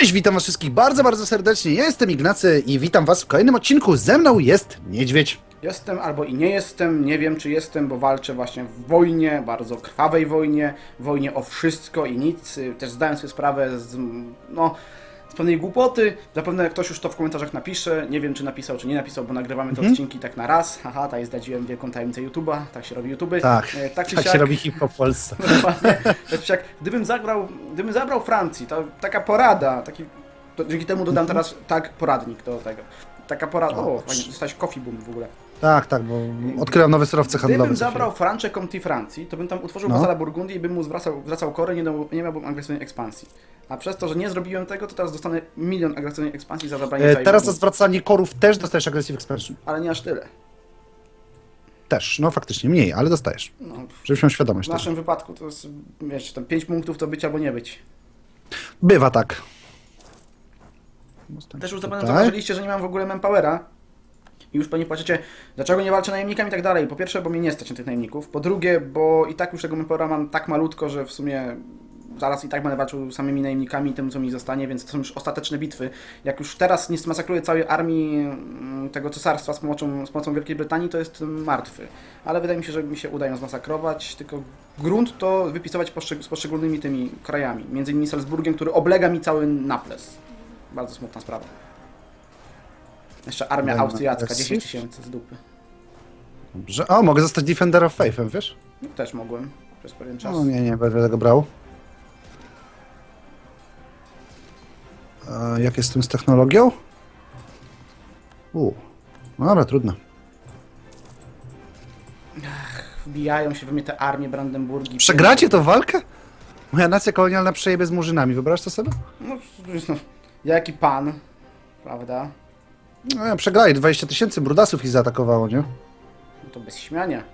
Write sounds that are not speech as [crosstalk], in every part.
Cześć, witam was wszystkich bardzo, bardzo serdecznie. Ja jestem Ignacy i witam was w kolejnym odcinku. Ze mną jest Niedźwiedź. Jestem albo i nie jestem, nie wiem czy jestem, bo walczę właśnie w wojnie, bardzo krwawej wojnie, wojnie o wszystko i nic. Też zdałem sobie sprawę z, no, pewnej głupoty. Zapewne ktoś już to w komentarzach napisze. Nie wiem czy napisał, czy nie napisał, bo nagrywamy te odcinki tak na raz. Haha, tutaj zdradziłem wielką tajemnicę YouTube'a, tak się robi YouTube. Tak, E, tak czy tak siak, się robi hip-hop w Polsce. [laughs] Dokładnie. Tak czy siak, gdybym zagrał, gdybym zabrał Francji, to taka porada, taki, to dzięki temu dodam teraz tak poradnik do tego. Taka porada. O, Dobrze. fajnie, dostałeś coffee boom w ogóle. Tak, tak, bo odkryłem nowe surowce handlowe. Gdybym zabrał Francę Comti Francji, to bym tam utworzył No. Burgundii i bym mu zwracał, zwracał korę, nie, dał- nie miałbym agresywnej ekspansji. A przez to, że nie zrobiłem tego, to teraz dostanę milion agresywnej ekspansji za zabranie E, Teraz za zwracanie korów też dostajesz Aggressive Expansion. Ale nie aż tyle. Też, no faktycznie, mniej, ale dostajesz. No, Żebyś miał świadomość w tego. naszym wypadku to jest, wiesz, tam 5 punktów to być albo nie być. Bywa tak. Też już zauważyliście, że nie mam w ogóle manpowera. I już pewnie płaczecie, dlaczego nie walczę najemnikami i tak dalej. Po pierwsze, bo mnie nie stać na tych najemników. Po drugie, bo i tak już tego manpowera mam tak malutko, że w sumie zaraz i tak będę walczył samymi najemnikami tym, co mi zostanie, więc to są już ostateczne bitwy. Jak już teraz nie zmasakruję całej armii mm, tego cesarstwa z pomocą, z pomocą Wielkiej Brytanii, to jest martwy. Ale wydaje mi się, że mi się uda ją zmasakrować, tylko grunt to wypisywać z poszczególnymi tymi krajami. Między innymi Salzburgiem, który oblega mi cały naples. Bardzo smutna sprawa. Jeszcze armia Dobra, austriacka, jest 10 już? tysięcy z dupy. Dobrze. O, mogę zostać Defender of Faithem, wiesz? No, też mogłem przez pewien czas. No nie, nie, będę tego brał. A jak jest z tym z technologią? U. No dobra, trudno. Wbijają się we mnie te armie Brandenburgii. Przegracie to walkę? Moja nacja kolonialna przejebie z murzynami, wyobraź to sobie? No, no, jaki pan, prawda? No ja przegrali, 20 tysięcy brudasów ich zaatakowało, nie? No to bez śmiania.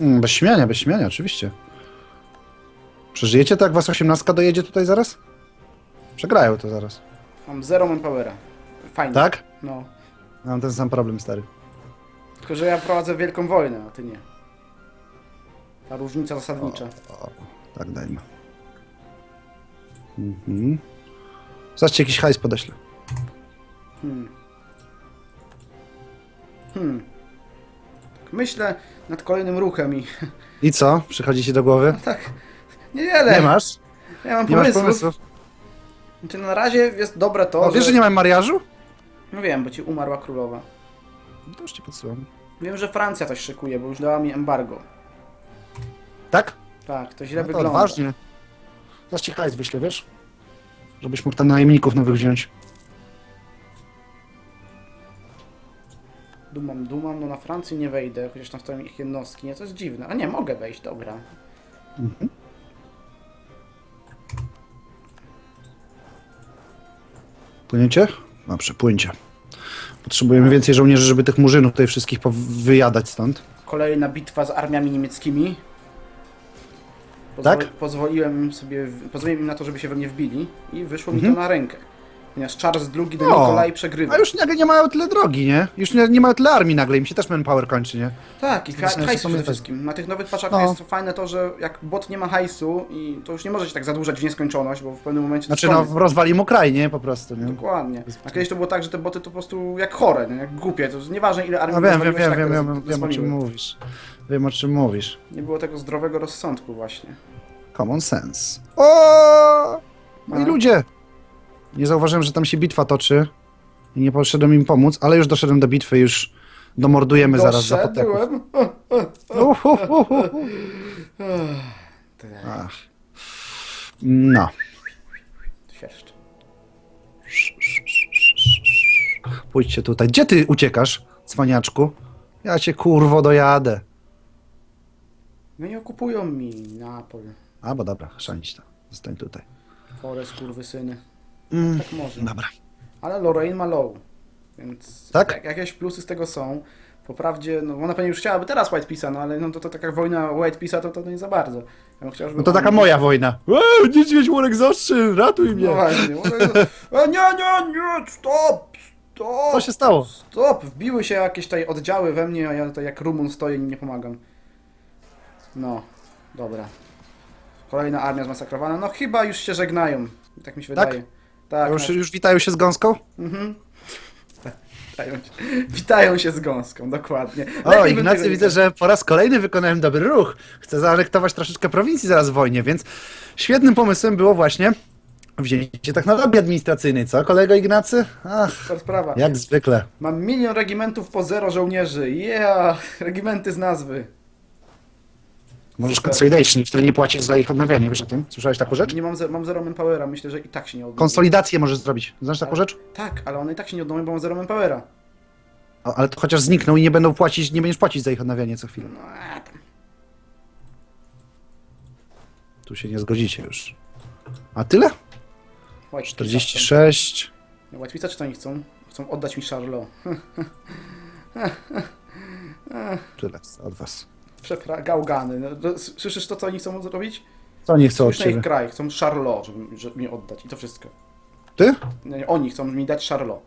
Mm, bez śmiania, bez śmiania, oczywiście. Przeżyjecie to, jak was 18 dojedzie tutaj zaraz? Przegrają to zaraz. Mam zero manpowera. Fajnie. Tak? No. Mam ten sam problem, stary. Tylko, że ja prowadzę wielką wojnę, a ty nie. Ta różnica zasadnicza. O, tak dajmy. Mhm. Zobaczcie, jakiś hajs podeślę. Hmm. Hmm. Tak myślę nad kolejnym ruchem i... [laughs] I co? Przychodzi ci do głowy? tak, niewiele. Nie masz? Nie mam Nie masz pomysłów. pomysłów? Znaczy, na razie jest dobre to, O, wiesz, że nie mam mariażu? No wiem, bo ci umarła królowa. No To już ci podsyłam. Wiem, że Francja coś szykuje, bo już dała mi embargo. Tak? Tak, to źle No to wygląda. odważnie. Zaś ci hajs wyślę, wiesz? Żebyś mógł tam najemników nowych wziąć. Dumam, dumam, no na Francję nie wejdę, chociaż tam stoją ich jednostki, nie, to jest dziwne. A nie, mogę wejść, dobra. Płyniecie? Dobrze, płyńcie. Potrzebujemy więcej żołnierzy, żeby tych murzynów tutaj wszystkich wyjadać stąd. Kolejna bitwa z armiami niemieckimi. Tak? Pozwoliłem im sobie, pozwoliłem im na to, żeby się we mnie wbili i wyszło Mhm. mi to na rękę. Ponieważ Charles II de O, Nikolai przegrywa. A już nagle nie mają tyle drogi, nie? Już nie, nie mają tyle armii nagle, im się też manpower kończy, nie? Tak, i Zaczynasz ha- się hajsu przede wszystkim. Na tych nowych paczach No. jest fajne to, że jak bot nie ma hajsu, i to już nie może się tak zadłużać w nieskończoność, bo w pewnym momencie to Znaczy, jest no, koniec. rozwali mu kraj, nie? Po prostu, nie? Dokładnie. A kiedyś to było tak, że te boty to po prostu jak chore, nie? jak głupie. To jest nieważne ile armii No wiem, wiem, rozwaliłeś, wiem, tak wiem, wiem, wiem, o rozwaliły. czym mówisz. Wiem, o czym mówisz. Nie było tego zdrowego rozsądku właśnie. Common sense. O! Moi A? ludzie! Nie zauważyłem, że tam się bitwa toczy i nie poszedłem im pomóc, ale już doszedłem do bitwy, już domordujemy zaraz zapoteków. Doszedłem. Uhuhuhu. Tak, Ach. No. Pójdźcie tutaj. Gdzie ty uciekasz, cwaniaczku? Ja cię kurwo dojadę. No i okupują mi Neapol. A, bo dobra, szanić to. Zostań tutaj. Chore skurwysyny. Mm, Tak może. dobra. Ale Lorraine ma low. Więc Tak? jak, jakieś plusy z tego są. Po prawdzie, no ona pewnie już chciałaby teraz White Peace'a, no ale no to, to taka wojna White Peace'a to, to nie za bardzo. Ja chciał, No to on- taka moja wojna. Wow, niedźwiedź Łorek zostrzy, ratuj mnie. No właśnie. E, nie, nie, nie, stop! Stop! Co się stało? Stop! Wbiły się jakieś tutaj oddziały we mnie, a ja tutaj jak Rumun stoję i nie pomagam. No, dobra. Kolejna armia zmasakrowana. No chyba już się żegnają. Tak mi się Tak? wydaje. Tak, Już, na- już witają się z gąską? Mhm. Witają się, witają się z gąską, dokładnie. O, Lepiej bym Ignacy, widzę, że po raz kolejny wykonałem dobry ruch. Chcę zaanektować troszeczkę prowincji zaraz w wojnie, więc świetnym pomysłem było właśnie wzięcie technologii administracyjnej, co kolego Ignacy? Ach, Super sprawa. jak zwykle. Mam milion regimentów po zero żołnierzy. Yeah! Regimenty z nazwy. Możesz consolidation, wtedy nie płacisz za ich odnawianie, wiesz o tym? Słyszałeś taką rzecz? Nie mam, ze, mam zero manpowera, myślę, że i tak się nie odnowią. Konsolidację możesz zrobić. Znasz taką rzecz? Tak, ale one i tak się nie odnowią, bo mam zero manpowera. O, ale to chociaż znikną i nie będą płacić, nie będziesz płacić za ich odnawianie co chwilę. No, a, tam. Tu się nie zgodzicie już. A tyle? White 46. Pizza. White Pizza, czy to oni chcą? Chcą oddać mi Charlot. [laughs] Tyle od was. Przepra... Gałgany. No, to- s- słyszysz to, co oni chcą zrobić? Co oni chcą od Słysz na ich kraj. Chcą Charlot, żeby, żeby mi oddać. I to wszystko. Ty? Nie, nie, oni chcą mi dać Charlot.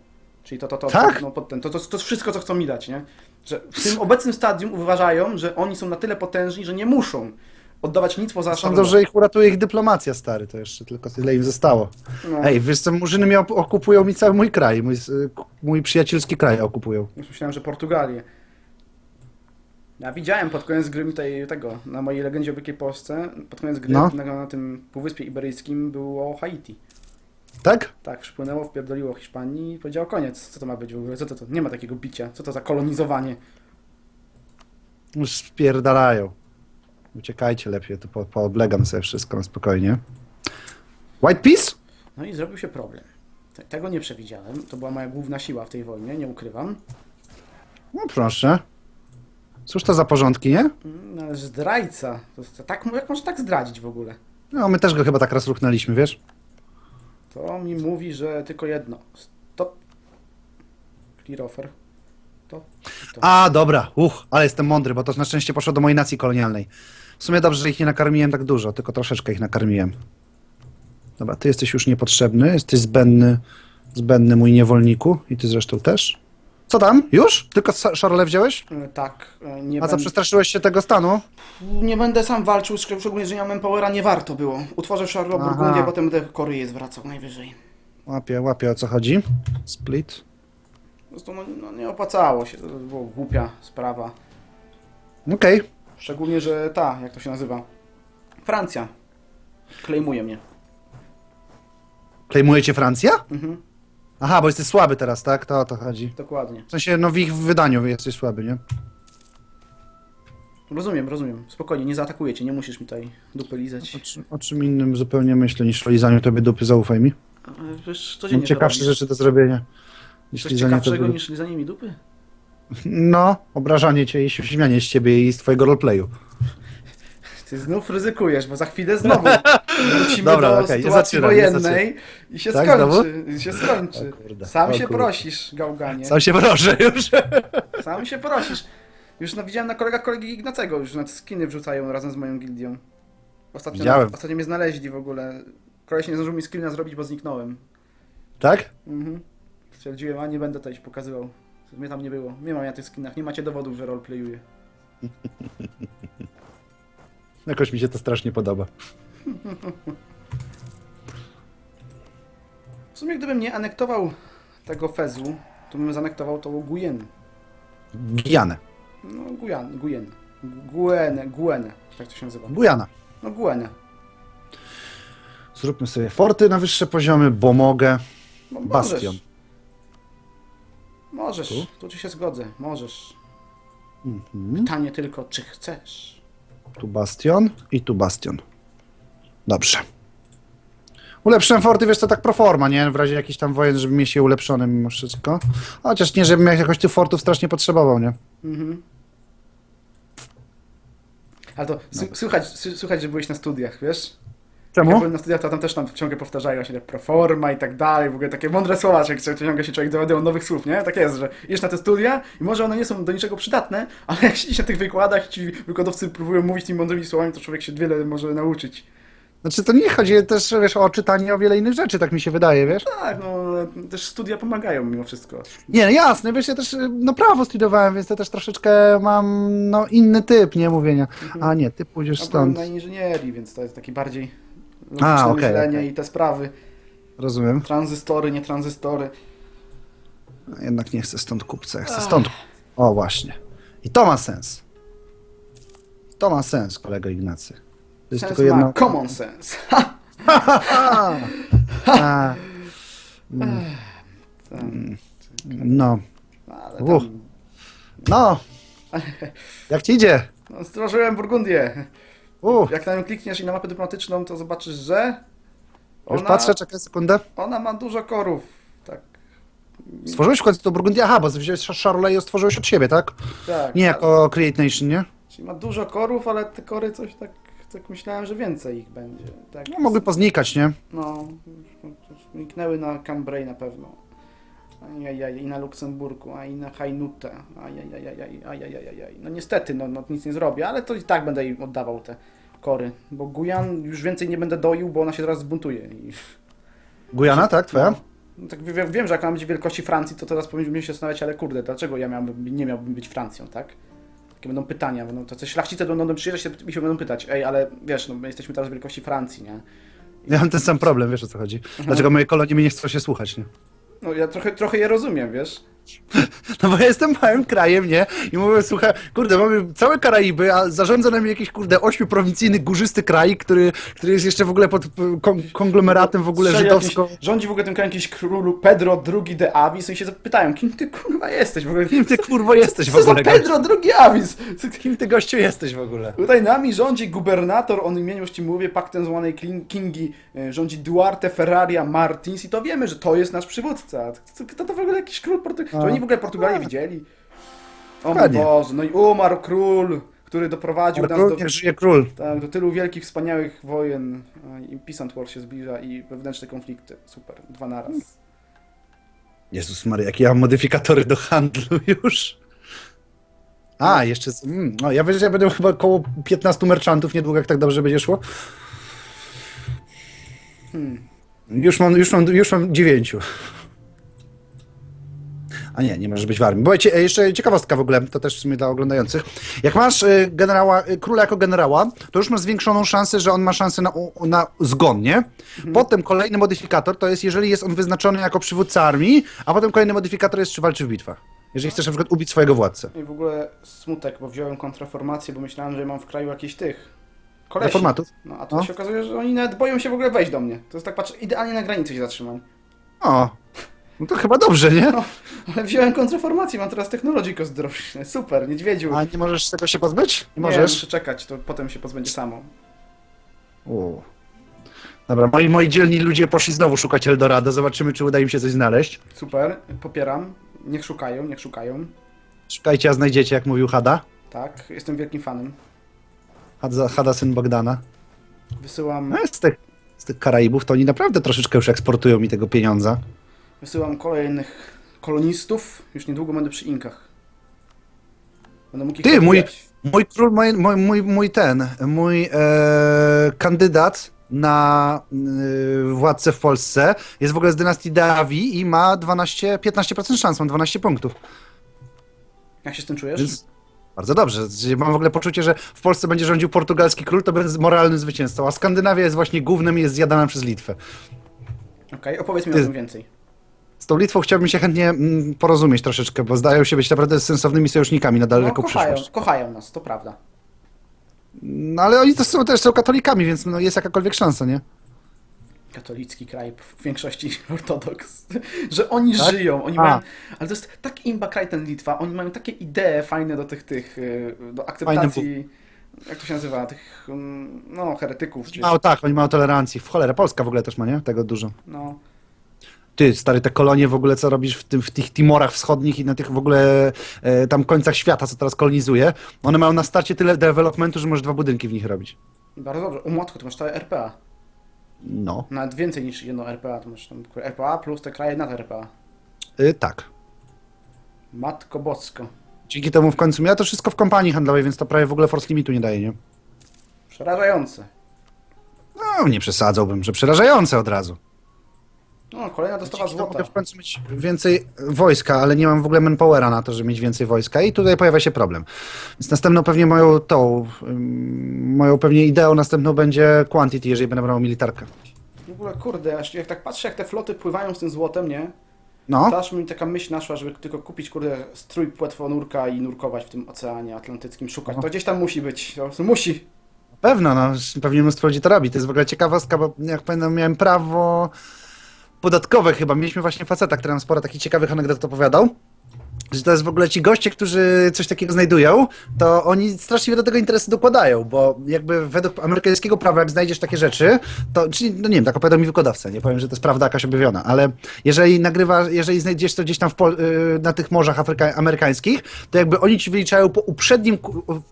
Czyli to, to, to, Tak? no, pod ten, to, to, to wszystko, co chcą mi dać, nie? Że w tym obecnym stadium uważają, że oni są na tyle potężni, że nie muszą oddawać nic poza Sądzą, Charlot. że ich uratuje ich dyplomacja, stary. To jeszcze tylko tyle im zostało. No, Ej, wiesz co, murzyny mi op- okupują mi cały mój kraj. Mój, s- mój przyjacielski kraj okupują. już myślałem, że Portugalię. Ja widziałem pod koniec gry tutaj tego, na mojej legendzie o Wielkiej Polsce, pod koniec gry No. na, na tym Półwyspie Iberyjskim było Haiti. Tak? Tak, przypłynęło, wpierdoliło Hiszpanii i powiedział koniec. Co to ma być w ogóle? Co to, to? Nie ma takiego bicia. Co to za kolonizowanie? Już spierdalają. Uciekajcie lepiej, to po, pooblegam sobie wszystko na spokojnie. White Peace? No i zrobił się problem. Te- Tego nie przewidziałem. To była moja główna siła w tej wojnie, nie ukrywam. No proszę. Cóż to za porządki, nie? No, ale zdrajca. To, to tak, jak może tak zdradzić w ogóle? No, my też go chyba tak raz ruchnęliśmy, wiesz? To mi mówi, że tylko jedno. Stop. Clear offer. To. i to. A, dobra, uch, ale jestem mądry, bo to na szczęście poszło do mojej nacji kolonialnej. W sumie dobrze, że ich nie nakarmiłem tak dużo, tylko troszeczkę ich nakarmiłem. Dobra, ty jesteś już niepotrzebny, jesteś zbędny, zbędny mój niewolniku i ty zresztą też. Co tam? Już? Tylko Charolais wziąłeś? E, Tak, e, nie, A co, będę, przestraszyłeś się tego stanu? nie będę sam walczył, szczeg- szczególnie, że nie mam powera, nie warto było. Utworzę Charlotte Aha. Burgundię, potem będę Koryję zwracał najwyżej. Łapię, łapię o co chodzi. Split. Prostu no, no, nie opłacało się, to była głupia sprawa. Okej. Szczególnie, że ta, jak to się nazywa? Francja. Klejmuje mnie. Klejmuje cię Francja? Mhm, Aha, bo jesteś słaby teraz, tak? To o to chodzi. dokładnie. W sensie, no w ich wydaniu jesteś słaby, nie? Rozumiem, rozumiem. Spokojnie, nie zaatakuję cię, nie musisz mi tutaj dupy lizać. O, czym- o czym innym zupełnie myślę niż o lizaniu tobie dupy, zaufaj mi. Ale Wiesz, Mam codziennie to ciekawsze robisz. rzeczy do zrobienia. Niż Coś lizanie ciekawszego tobie. niż lizanie mi dupy? No, obrażanie cię i śmianie z ciebie i z twojego roleplayu. Ty znów ryzykujesz, bo za chwilę znowu [laughs] wrócimy Dobra, do okej, sytuacji zaczynam, wojennej i się Tak, skończy. I się skończy. O kurde, Sam o się kurde. prosisz, gałganie. Sam się proszę już. [laughs] Sam się prosisz. Już no, widziałem na kolegach kolegi Ignacego, już na skiny wrzucają razem z moją gildią. Ostatnio, Widziałem. ostatnio mnie znaleźli w ogóle. Koleś nie zdążył mi screena zrobić, bo zniknąłem. Tak? Mhm. Stwierdziłem, a nie będę tutaj się pokazywał. Mnie tam nie było. Nie mam ja tych skinach, nie macie dowodów, że roleplayuję. [laughs] Jakoś mi się to strasznie podoba. W sumie gdybym nie anektował tego Fezu, to bym zanektował to Guyen. Gijanę. No, Guyan, Guyen. Guenę, Guenę, tak to się nazywa. Gujana. No, Guenę. Zróbmy sobie forty na wyższe poziomy, bo mogę. No, Bastion. Możesz, Tu? tu ci się zgodzę, możesz. Mhm. Pytanie tylko, czy chcesz? Tu bastion i tu bastion. Dobrze. Ulepszyłem forty, wiesz co, tak pro forma, nie? W razie jakichś tam wojen, żeby mieć je ulepszone mimo wszystko. Chociaż nie, żebym jakoś tych fortów strasznie potrzebował, nie? Mhm. Ale to s- słychać, s- słychać, że byłeś na studiach, wiesz? Jak ja Czemu? byłem na studiach, to tam też tam ciągle powtarzają się te proforma i tak dalej, w ogóle takie mądre słowa, że ciągle się człowiek dowiaduje nowych słów, nie? Tak jest, że idziesz na te studia i może one nie są do niczego przydatne, ale jak siedzisz na tych wykładach i ci wykładowcy próbują mówić tymi mądrymi słowami, to człowiek się wiele może nauczyć. Znaczy to nie chodzi też, wiesz, o czytanie o wiele innych rzeczy, tak mi się wydaje, wiesz? Tak, no też studia pomagają mimo wszystko. Nie, no jasne, wiesz, ja też no prawo studiowałem, więc ja też troszeczkę mam no inny typ, nie, mówienia. A nie, ty pójdziesz Ja stąd. na inżynierii, więc to jest taki bardziej logiczne A, okej, myślenie okej. i te sprawy. rozumiem. Tranzystory, nie tranzystory. A Jednak nie chcę stąd kupca, ja chcę stąd. O, właśnie. I to ma sens. To ma sens, kolego Ignacy. To jest Sens tylko jedno... common sense. [laughs] Ha! A, Tak. no. Ale Uch. tam, No. [laughs] Jak ci idzie? no, zdrożyłem Burgundię. Jak na nią klikniesz i na mapę dyplomatyczną, to zobaczysz, że już ona, patrzę, czekaj sekundę. ona ma dużo korów. Tak, Stworzyłeś w końcu to Burgundia? Aha, bo wziąłeś Charolais i stworzyłeś od siebie, tak? tak. Nie jako Create Nation, nie? Czyli ma dużo korów, ale te kory coś tak, tak myślałem, że więcej ich będzie. Tak, No, mogły poznikać, nie? No, zniknęły na Cambrai na pewno. Ajajaj, i na Luksemburgu, a i na Hainutę. Ajajajaj, ajajajaj. No niestety, no, no nic nie zrobię, ale to i tak będę im oddawał te kory. Bo Gujan już więcej nie będę doił, bo ona się teraz zbuntuje. I, Gujana, tak? Twoja? no, tak wiem, wiem, że jak ona będzie wielkości Francji, to teraz powinniśmy się zastanawiać, ale kurde, dlaczego ja miałbym, nie miałbym być Francją, tak? Takie będą pytania, będą to, co szlachcice będą, będą przyjeżdżać i się będą pytać, ej, ale wiesz, no my jesteśmy teraz wielkości Francji, nie? Ja mam ten sam problem, wiesz o co chodzi. Dlaczego moje kolonie mnie nie chcą się słuchać, nie? No ja trochę, trochę je rozumiem, wiesz? [laughs] No bo ja jestem małym krajem, nie? I mówię, słuchaj, kurde, mamy całe Karaiby, a zarządza nami jakiś, kurde, ośmioprowincyjny, górzysty kraj, który, który jest jeszcze w ogóle pod kon konglomeratem w ogóle Strzeli żydowsko... Rządzi w ogóle tym krajem jakiś król Pedro II de Avis i się zapytają, kim ty kurwa jesteś w ogóle? Kim ty, kurwo, jesteś w Co za ogóle, gościu? Pedro II Avis? Kim ty, gościu, jesteś w ogóle? Tutaj nami rządzi gubernator, on imieniu ci mówię, paktem zwanej Kingi, e, rządzi Duarte Ferraria Martins i to wiemy, że to jest nasz przywódca. Kto to w ogóle jakiś król Portugalii? Czy oni w ogóle Portugalię widzieli? O mój. Boże, no i umarł król, który doprowadził nas do... Król, niech żyje król. Tak, do tylu wielkich, wspaniałych wojen a, i Peace War się zbliża i wewnętrzne konflikty. Super, dwa naraz. Jezus Maria, jakie ja mam modyfikatory do handlu już. A, jeszcze. z- Mm, no, ja wiem, że ja będę chyba około 15 merchantów niedługo, jak tak dobrze będzie szło. Hmm. Już mam, już mam, już mam 9. A nie, nie możesz być w armii. Bo e, jeszcze ciekawostka w ogóle, to też w sumie dla oglądających. Jak masz y, generała, y, króla jako generała, to już masz zwiększoną szansę, że on ma szansę na, na zgon, nie? Potem kolejny modyfikator to jest, jeżeli jest on wyznaczony jako przywódca armii, a potem kolejny modyfikator jest, czy walczy w bitwach. Jeżeli chcesz na przykład ubić swojego władcę. I w ogóle smutek, bo wziąłem kontraformację, bo myślałem, że mam w kraju jakichś tych kolesi. Reformatów. No, a tu No. się okazuje, że oni nawet boją się w ogóle wejść do mnie. To jest tak, patrz, idealnie na granicy się zatrzymam. O, no to chyba dobrze, nie? No, ale wziąłem kontraformację, mam teraz technology cost droższe. [laughs] Super, niedźwiedziu. A nie możesz tego się pozbyć? Nie Nie, możesz? muszę czekać, to potem się pozbędzie samo. U. Dobra, moi, moi dzielni ludzie poszli znowu szukać Eldorado. Zobaczymy, czy uda im się coś znaleźć. Super, popieram. Niech szukają, niech szukają. Szukajcie, a znajdziecie, jak mówił Hada. Tak, jestem wielkim fanem. Hada, Hada syn Bogdana. Wysyłam, No, z, tych, z tych Karaibów to oni naprawdę troszeczkę już eksportują mi tego pieniądza. Wysyłam kolejnych kolonistów. Już niedługo będę przy Inkach. Będę mógł ich Ty, mój, mój król, mój, mój, mój, mój ten, mój e, kandydat na e, władcę w Polsce jest w ogóle z dynastii Dawi i ma 12, 15% szans, mam 12 punktów. Jak się z tym czujesz? Więc bardzo dobrze. Mam w ogóle poczucie, że w Polsce będzie rządził portugalski król, to będzie moralnym zwycięzcą, a Skandynawia jest właśnie głównym i jest zjadana przez Litwę. Okej, opowiedz mi Ty- o tym więcej. Z tą Litwą chciałbym się chętnie mm, porozumieć troszeczkę, bo zdają się być naprawdę sensownymi sojusznikami na No, daleką kochają, przyszłość. kochają nas, to prawda. No ale oni to są, też są katolikami, więc no, jest jakakolwiek szansa, nie? Katolicki kraj w większości [laughs] ortodoks. Że oni Tak? żyją, oni A. mają... Ale to jest tak imba kraj ten Litwa, oni mają takie idee fajne do tych, tych, y, do akceptacji... Jak to się nazywa? Tych, mm, no, heretyków, czy... Mało tak, oni mają tolerancji. W cholerę, Polska w ogóle też ma, nie? Tego dużo. No, Ty, stary, te kolonie w ogóle, co robisz w, tym, w tych Timorach wschodnich i na tych w ogóle e, tam końcach świata, co teraz kolonizuje, one mają na starcie tyle developmentu, że możesz dwa budynki w nich robić. bardzo dobrze. U Młotku to masz całe RPA. No, Nawet więcej niż jedno RPA, to masz tam RPA plus te kraje nad RPA. y, tak. Matko bosko. Dzięki temu w końcu ja to wszystko w kompanii handlowej, więc to prawie w ogóle force limitu nie daje, nie? Przerażające. No, nie przesadzałbym, że przerażające od razu. No, kolejna dostawa Dzięki temu złota. mogę w końcu mieć więcej wojska, ale nie mam w ogóle manpowera na to, żeby mieć więcej wojska i tutaj pojawia się problem. Więc następną pewnie moją tą, ym, moją pewnie ideą następną będzie quantity, jeżeli będę brał militarkę. ogóle, kurde, aż jak tak patrzę, jak te floty pływają z tym złotem, nie? No, To aż mi taka myśl naszła, żeby tylko kupić, kurde, strój płetwonurka i nurkować w tym Oceanie Atlantyckim, szukać. To gdzieś tam musi być, prostu musi. pewno, no, pewnie mnóstwo ludzi to robi. To jest w ogóle ciekawostka, bo jak pamiętam, miałem prawo podatkowe chyba. Mieliśmy właśnie faceta, który nam sporo takich ciekawych anegdot opowiadał. Że to jest w ogóle ci goście, którzy coś takiego znajdują, to oni straszliwie do tego interesu dokładają, bo jakby według amerykańskiego prawa, jak znajdziesz takie rzeczy, to, czyli, no nie wiem, tak opowiadał mi wykonawca, nie powiem, że to jest prawda jakaś objawiona, ale jeżeli nagrywa, jeżeli znajdziesz to gdzieś tam pol, y, na tych morzach afryka- amerykańskich, to jakby oni ci wyliczają po uprzednim,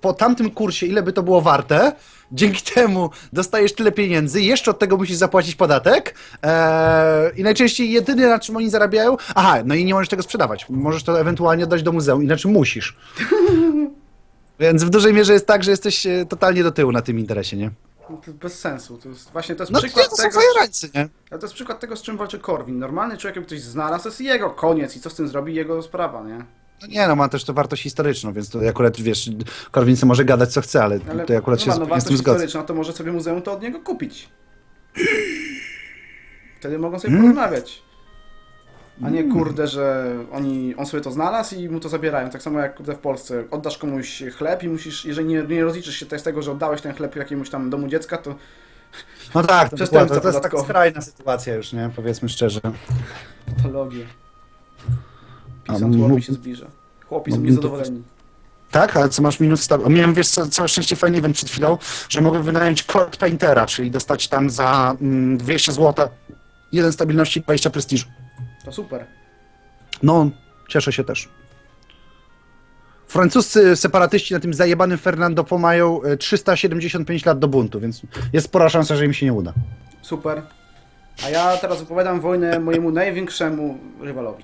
po tamtym kursie, ile by to było warte, dzięki temu dostajesz tyle pieniędzy, jeszcze od tego musisz zapłacić podatek eee, i najczęściej jedyne, na czym oni zarabiają, aha, no i nie możesz tego sprzedawać, możesz to ewentualnie oddać do muzeum, inaczej musisz. [laughs] Więc w dużej mierze jest tak, że jesteś e, totalnie do tyłu na tym interesie, nie? No To bez sensu. To jest właśnie to jest No przykład to są tego. fajerańcy, nie? Ale to jest przykład tego, z czym walczy Korwin. Normalny człowiek, jakby ktoś znalazł, to jest jego koniec i co z tym zrobi, jego sprawa, nie? No nie, no ma też to wartość historyczną, więc to akurat, wiesz, Korwin może gadać co chce, ale, Ale tutaj akurat się no, ma, no, zupełnie z tym zgodzę. historyczna, to może sobie muzeum to od niego kupić. Wtedy mogą sobie Hmm? porozmawiać. A nie kurde, że oni, on sobie to znalazł i mu to zabierają. Tak samo jak kurde w Polsce. Oddasz komuś chleb i musisz, jeżeli nie, nie rozliczysz się z tego, że oddałeś ten chleb jakiemuś tam domu dziecka, to No tak, to, [laughs] Przestępca dokładnie, to jest tak skrajna sytuacja już, nie? Powiedzmy szczerze. patologia. A Pisant mógł- mi się zbliża. Chłopi są niezadowoleni. Tak, ale co masz minut stop? Miałem, wiesz co, całe szczęście fajny event przed chwilą, że mogę wynająć court paintera, czyli dostać tam za mm, 200 zł jeden stabilności, 20 prestiżu. To super. No, cieszę się też. Francuscy separatyści na tym zajebanym Fernando Po mają e, 375 lat do buntu, więc jest spora szansa, że im się nie uda. Super. A ja teraz wypowiadam wojnę mojemu największemu rywalowi.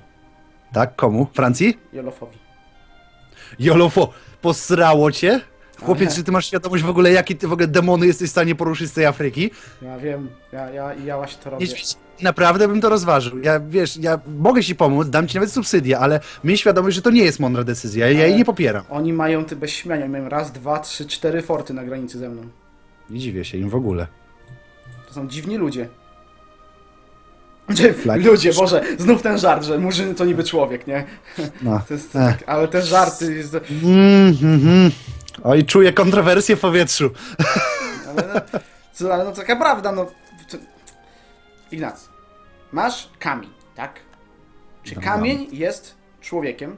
Tak, komu? Francji? Jolofowi. Jolofo, posrało cię? Chłopiec, czy ty masz świadomość w ogóle, jakie ty w ogóle demony jesteś w stanie poruszyć z tej Afryki? Ja wiem, ja, ja, ja właśnie to robię. Niedźwiedź, naprawdę bym to rozważył. Ja, wiesz, ja mogę ci pomóc, dam ci nawet subsydię, ale miej świadomość, że to nie jest mądra decyzja. Ja jej Ale- nie popieram. Oni mają ty bez śmiania, mają raz, dwa, trzy, cztery forty na granicy ze mną. Nie dziwię się im w ogóle. To są dziwni ludzie. Flag. [laughs] ludzie, Boże, znów ten żart, że Murzyny to niby człowiek, nie? No. Jest, tak, ale te żarty, jest, Mm, mhm. Oj, czuję kontrowersję w powietrzu. ale, no, co, ale no taka prawda, no. To... Ignacy, masz kamień, tak? Czy No, kamień jest człowiekiem?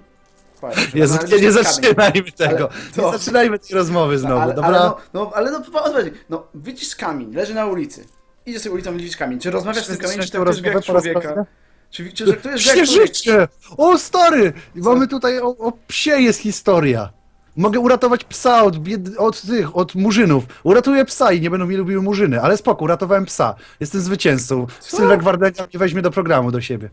Powiedz, Jezu, nie, nie zaczynajmy tego. To- Nie zaczynajmy tej rozmowy znowu, ale, dobra? Ale no, no, ale no, no, widzisz kamień, leży na ulicy. Idziesz sobie ulicą, widzisz kamień. Czy rozmawiasz z tym kamieniem, czy rozmowę po raz człowieka? Czy, czy traktujesz człowieka? Księżycie! O, stary! Mamy tutaj, o, o psie jest historia. Mogę uratować psa od, bied... od tych, od murzynów. Uratuję psa i nie będą mi lubiły murzyny, ale spoko, uratowałem psa. Jestem zwycięzcą. Co? Sylwek Wardenia mnie weźmie do programu do siebie.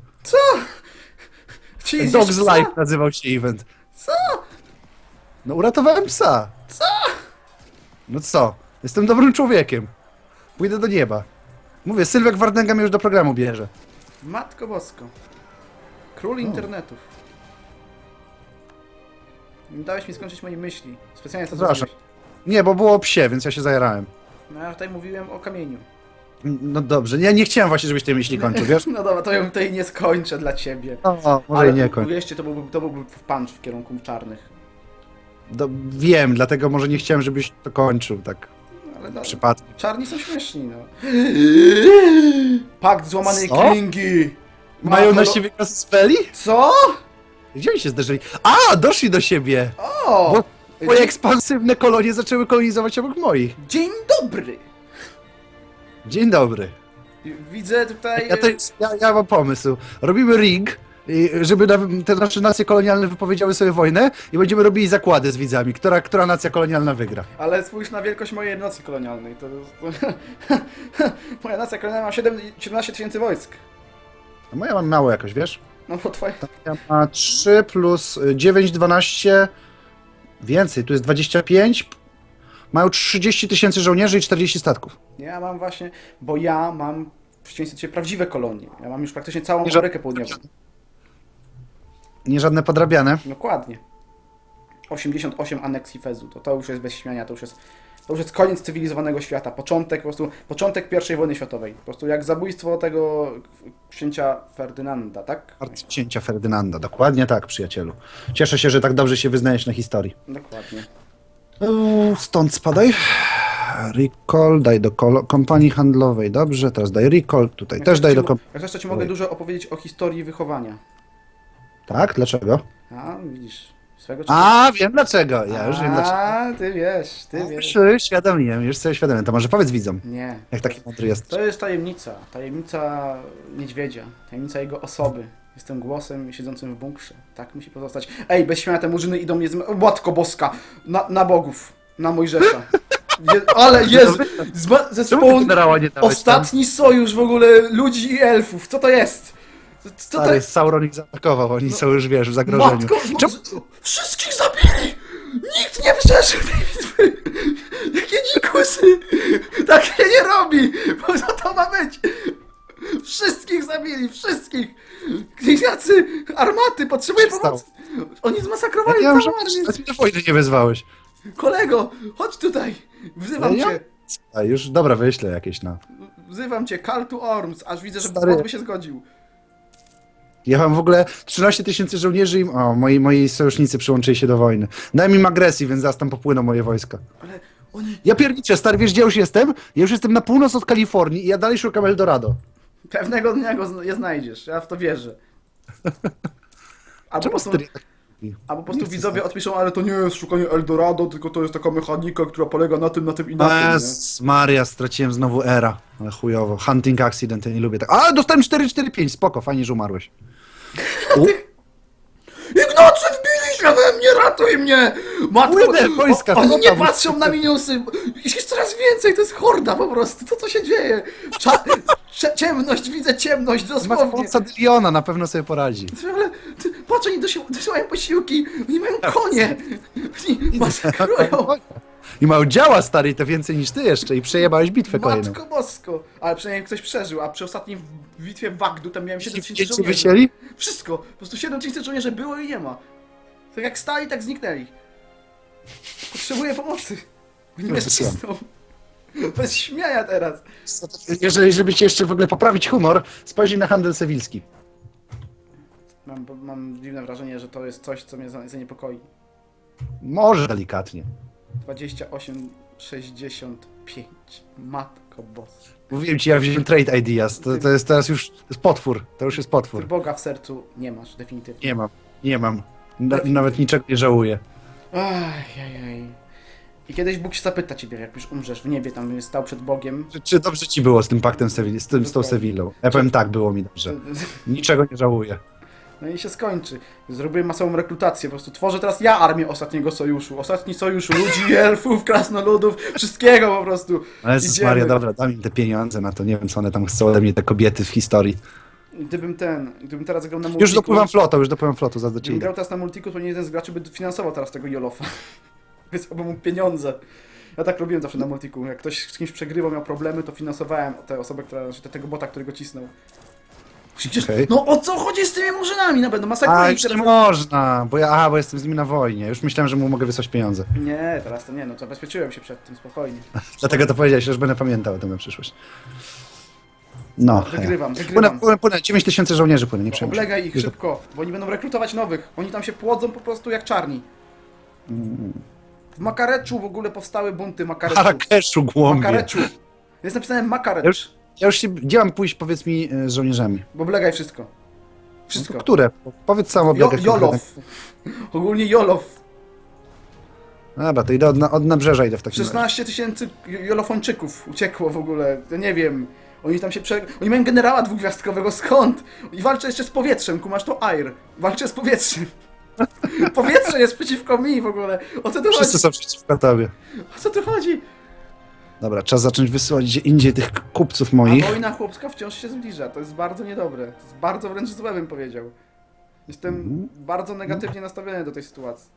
Czy jest Dog's psa? Life nazywał się event. Co? No uratowałem psa. Co? No co? Jestem dobrym człowiekiem. Pójdę do nieba. Mówię, Sylwek Wardęga mnie już do programu bierze. Matko Bosko. Król internetów. Nie dałeś mi skończyć mojej myśli. Specjalnie to Przepraszam. zrobiłeś. Nie, bo było o psie, więc ja się zajarałem. No ja tutaj mówiłem o kamieniu. No dobrze, ja nie chciałem właśnie, żebyś tej myśli kończył, wiesz? [laughs] No dobra, to ją tutaj nie skończę dla ciebie. No, może Ale i nie kończ. Uwierzcie, to byłby, to byłby punch w kierunku czarnych. Do, wiem, dlatego może nie chciałem, żebyś to kończył tak Ale no, przypadkiem. czarni są śmieszni, no. [gasps] Pakt złamanej Co? księgi. Mają na siebie speli? Co? Gdzie oni się zderzyli? A, doszli do siebie! O! Bo twoje Dzień, ekspansywne kolonie zaczęły kolonizować obok moich. dzień dobry! Dzień dobry. Widzę tutaj... Ja, to jest, ja, ja mam pomysł. Robimy rig, i żeby te nasze nacje kolonialne wypowiedziały sobie wojnę i będziemy robili zakłady z widzami, która, która nacja kolonialna wygra. Ale spójrz na wielkość mojej jednostki kolonialnej. To, to... [laughs] Moja nacja kolonialna ma 7, 17 tysięcy wojsk. A moja mam mało jakoś, wiesz? No bo twoje... Ja ma 3 plus 9, 12. Więcej, tu jest 25. Mają 30 tysięcy żołnierzy i 40 statków. Ja mam właśnie... Bo ja mam w przeciwieństwie do prawdziwe kolonie. Ja mam już praktycznie całą Amerykę Południową. Nie żadne podrabiane. Dokładnie. 88 aneksji Fezu. To, to już jest bez śmiania, to już jest To już jest koniec cywilizowanego świata. Początek, po prostu, początek pierwszej wojny światowej. Po prostu jak zabójstwo tego księcia Ferdynanda, tak? Arcyksięcia Ferdynanda, dokładnie tak, przyjacielu. Cieszę się, że tak dobrze się wyznajesz na historii. Dokładnie. Eee, Stąd spadaj. Recall, daj do kompanii handlowej. Dobrze, teraz daj recall. Tutaj Jak też daj do kompanii. Jak chcesz, to ci mogę dużo opowiedzieć o historii wychowania. Tak? Dlaczego? A, widzisz, swego czasu. A, wiem dlaczego. Ja już wiem dlaczego. A, ty wiesz, ty Już wiesz. uświadomiłem, już sobie uświadomiłem. To może powiedz widzom, Nie. jak taki mądry jest. To jest tajemnica. Tajemnica niedźwiedzia. Tajemnica jego osoby. Jestem głosem siedzącym w bunkrze. Tak musi pozostać. Ej, bez śmiania te murzyny idą mnie z... O, Matko boska! Na, na bogów. Na Mojżesza. Je, ale [laughs] jest! Zba, Czemu zespołu... ty generała nie dałeś tam? Ostatni sojusz w ogóle ludzi i elfów. Co to jest? To Stary, Sauron ich zaatakował, oni są już, wiesz, w zagrożeniu. Matko, Czemu- wszystkich zabili! Nikt nie przeżył tej bitwy! Jakie dzikusy! Tak się nie robi! Bo co to ma być? Wszystkich zabili, wszystkich! Jacy armaty, potrzebuję pomocy! Oni Ja zmasakrowali mam całą armię! do wojny nie wezwałeś. Kolego, chodź tutaj! Wzywam Ja- cię! A już, dobra, wyślę jakieś na... Wzywam cię, call to arms, aż widzę, że Stary. by się zgodził. Ja mam w ogóle 13 tysięcy żołnierzy i... O, moi, moi sojusznicy przyłączyli się do wojny. Daj mi agresji, więc zaraz tam popłyną moje wojska. Ale oni Ja pierniczę, stary, wiesz gdzie już jestem? Ja już jestem na północ od Kalifornii i ja dalej szukam Eldorado. pewnego dnia go zna- je znajdziesz, ja w to wierzę. Albo po prostu tak... Albo po prostu widzowie odpiszą, ale to nie jest szukanie Eldorado, tylko to jest taka mechanika, która polega na tym, na tym i na tym. Jezus Maria, straciłem znowu era. Ale chujowo. Hunting accident, ja nie lubię tak. A, dostałem 445, spoko, fajnie, że umarłeś. U, Ignacy, wbili się we mnie, ratuj mnie! Matko, Płynę, wojska, o, oni nie patrzą na minusy, jest coraz więcej, to jest horda po prostu, co to się dzieje? Cza cze ciemność, widzę ciemność, Masz dosłownie. Diliona, na pewno sobie poradzi. Ale ty, patrz, oni dosyłają posiłki, oni mają konie, [laughs] oni masakrują. [laughs] I mało działa, stary, i to więcej niż ty jeszcze i przejebałeś bitwę kolejną. Matko bosko! Ale przynajmniej ktoś przeżył, a przy ostatniej bitwie w Wagdu tam miałem 7 tysięcy Dzieci żołnierzy. wycięli? Wszystko! Po prostu 7 tysięcy żołnierzy było i nie ma. Tak jak stali, tak zniknęli. Potrzebuję pomocy. Mnie Wysyłam. ścisną. Bez śmiania teraz. Jeżeli, żeby ci jeszcze w ogóle poprawić humor, spojrzyj na handel sewilski. Mam, mam dziwne wrażenie, że to jest coś, co mnie za- zaniepokoi. Może delikatnie. 28, 65. Matko boska. Mówiłem ci, ja wziąłem trade ideas. To, to jest teraz już to jest potwór. To już jest Ty potwór. Boga w sercu nie masz, definitywnie. Nie mam. Nie mam. Na, nawet niczego nie żałuję. Ajajaj. I kiedyś Bóg się zapyta ciebie, jak już umrzesz w niebie, tam stał przed Bogiem. Czy, czy dobrze ci było z tym paktem z, tym, z tą. Sewillą? Ja powiem tak, było mi dobrze. [laughs] Niczego nie żałuję. No i się skończy. Zrobiłem masową rekrutację, po prostu tworzę teraz ja armię ostatniego sojuszu. Ostatni sojusz ludzi, [laughs] elfów, krasnoludów, wszystkiego po prostu. Ale Jezus Idziemy. Maria, dobra, dam im te pieniądze na to. Nie wiem, co one tam chcą ode mnie, te kobiety w historii. Gdybym ten, gdybym teraz grał na multiku... Już dopływam flotą, już dopływam flotą, zaraz do Gdybym grał teraz na multiku, to nie jeden z graczy by finansował teraz tego Jolofa. Wysłałbym mu pieniądze. Ja tak robiłem zawsze na multiku. Jak ktoś z kimś przegrywał, miał problemy, to finansowałem tę osobę, która, znaczy tego bota, który go cisnął. Przecież, Okej. no o co chodzi z tymi murzynami? No będą A, ich już nie teraz. można, bo ja, aha, bo jestem z nimi na wojnie. Już myślałem, że mu mogę wysłać pieniądze. Nie, teraz to nie, no zabezpieczyłem się przed tym, spokojnie. [laughs] Dlatego to powiedziałeś, że będę pamiętał o tym na przyszłość. No. Wygrywam, Płynę, wygrywam. płynę, płynę. 9 tysięcy żołnierzy płynę, nie przejmuj się. Oblegaj ich Już do- szybko, bo oni będą rekrutować nowych. Oni tam się płodzą po prostu jak czarni. W Makareczu w ogóle powstały bunty Makareczu. Harakeszu głąbie. Makareczu. Jest napisane Makarecz. już, ja już się, gdzie mam pójść, powiedz mi, e, z żołnierzami? Bo oblegaj wszystko. Wszystko. No które? Powiedz sam Jo, oblegać. Jolow. [laughs] Ogólnie Jolow. Dobra, to idę od, na, od nabrzeża idę w takim razie. 16 tysięcy Jolofończyków uciekło w ogóle. Ja nie wiem. Oni tam się prze... Oni mają generała dwugwiazdkowego, skąd? I walczę jeszcze z powietrzem, kumasz to Air. Walczę z powietrzem. [laughs] Powietrze jest przeciwko mi w ogóle. O co tu Wszyscy chodzi? są przeciwko tobie. O co tu chodzi? Dobra, czas zacząć wysyłać gdzie indziej tych kupców A moich. wojna chłopska wciąż się zbliża. To jest bardzo niedobre. To jest bardzo wręcz złe, bym powiedział. Jestem Mhm. bardzo negatywnie nastawiony do tej sytuacji.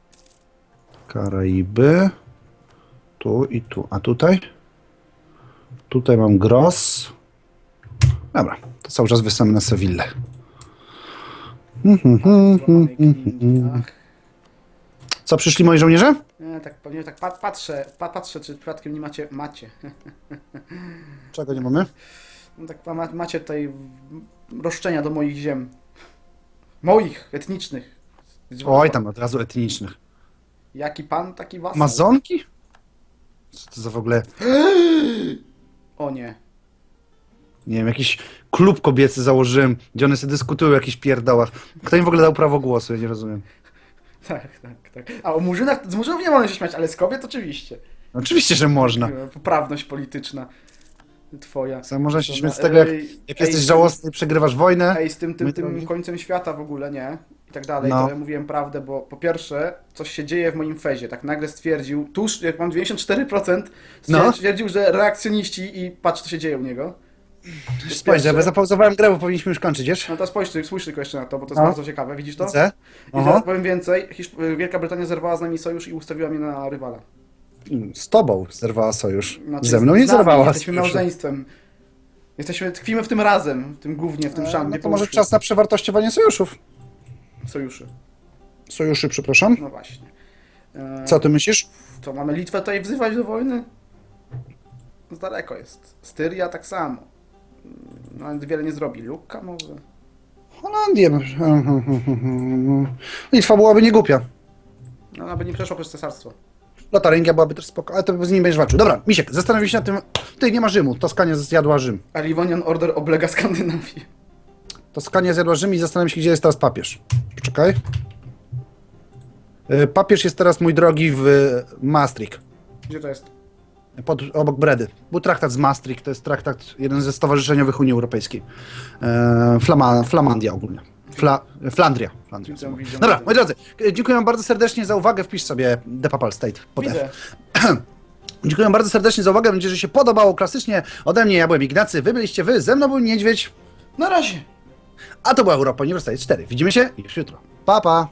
Karaiby. Tu i tu. A tutaj? Tutaj mam Gros. Dobra, to cały czas wysyłamy na Sewillę. Mhm, mhm, mhm, mhm. ach. Co, przyszli moi żołnierze? Nie, tak pewnie tak pa patrzę, pa patrzę, czy przypadkiem nie macie, macie. [laughs] Czego nie mamy? No tak ma macie tutaj roszczenia do moich ziem. Moich, etnicznych. Oj, tam od razu etnicznych. Jaki pan, taki wasal. Amazonki? Co to za w ogóle, [gasps] O nie. nie wiem, jakiś klub kobiecy założyłem, gdzie one sobie dyskutują o jakichś pierdołach. Kto im w ogóle dał prawo głosu, ja nie rozumiem. Tak, tak, tak. A o murzynach, z murzynów nie wolno się śmiać, ale z kobiet oczywiście. Oczywiście, że można. Poprawność polityczna twoja. Sam można się śmiać z tego, jak, jak jesteś żałosny i przegrywasz wojnę. Ej, z tym, tym, tym końcem świata w ogóle, nie? I tak dalej, No. to ja mówiłem prawdę, bo po pierwsze, coś się dzieje w moim fezie, tak nagle stwierdził, tuż jak mam 94%, No. stwierdził, że reakcjoniści i patrz, co się dzieje u niego. Spójrz, ja zapauzowałem grę, bo powinniśmy już kończyć, wiesz? No to spójrz, spójrz tylko jeszcze na to, bo to jest No. bardzo ciekawe, widzisz to? Widzę. I Aha. teraz powiem więcej, Hiszp- Wielka Brytania zerwała z nami sojusz i ustawiła mnie na rywala. Mm, Z tobą zerwała sojusz. Znaczy, Ze mną z nie nami, zerwała Jesteśmy sojuszu. małżeństwem. Jesteśmy, tkwimy w tym razem, w tym głównie, w tym E, szambie No to może czas na przewartościowanie sojuszów. sojuszy. Sojuszy, przepraszam. No właśnie. E, Co ty myślisz? To mamy Litwę tutaj wzywać do wojny? Z daleko jest. Styria tak samo. No, ale wiele nie zrobi. Luka może? Holandię. [laughs] Litwa byłaby nie głupia. No, ona by nie przeszła przez cesarstwo. Lotaryngia byłaby też spoko, ale to z nim będziesz walczył. Dobra, Misiek, zastanowię się nad tym. Ty, nie ma Rzymu. Toskania zjadła Rzym. A Livonian Order oblega Skandynawię. Toskania zjadła Rzym i zastanawiam się, gdzie jest teraz papież. Poczekaj. Y, Papież jest teraz, mój drogi, w Maastricht. Gdzie to jest? Pod, obok Bredy. Był traktat z Maastricht, to jest traktat jeden ze stowarzyszeniowych Unii Europejskiej. E, Flama, Flamandia ogólnie. Fla, Flandria. Flandria. Widzę, widzę, Dobra, widzę. moi drodzy, e, dziękuję wam bardzo serdecznie za uwagę. Wpisz sobie The Papal State. pod F. Widzę. [clears throat] Dziękuję bardzo serdecznie za uwagę. Mam nadzieję, że się podobało klasycznie. Ode mnie ja byłem Ignacy, wy byliście wy, ze mną był Niedźwiedź, Na razie. a to była Europa Uniwersytet 4. Widzimy się już jutro. Pa, pa!